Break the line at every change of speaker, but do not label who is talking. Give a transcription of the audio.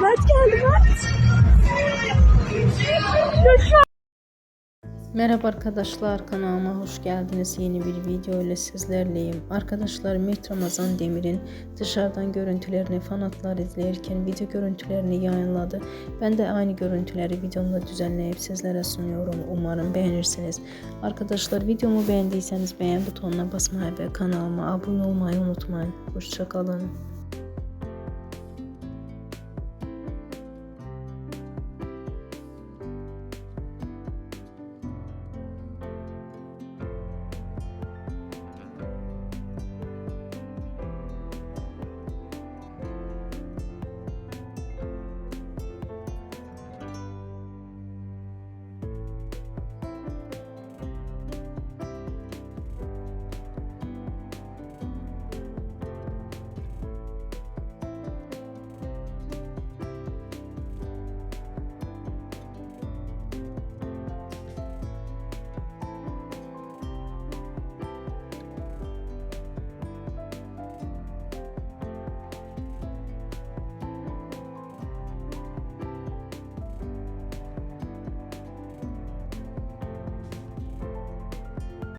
Mert geldi Mert.
Merhaba arkadaşlar kanalıma hoş geldiniz. Yeni bir video ile sizlerleyim. Arkadaşlar Mert Ramazan Demir'in dışarıdan görüntülerini fanatlar izlerken video görüntülerini yayınladı. Ben de aynı görüntüleri videomda düzenleyip sizlere sunuyorum. Umarım beğenirsiniz. Arkadaşlar videomu beğendiyseniz beğen butonuna basmayı ve kanalıma abone olmayı unutmayın. Hoşçakalın.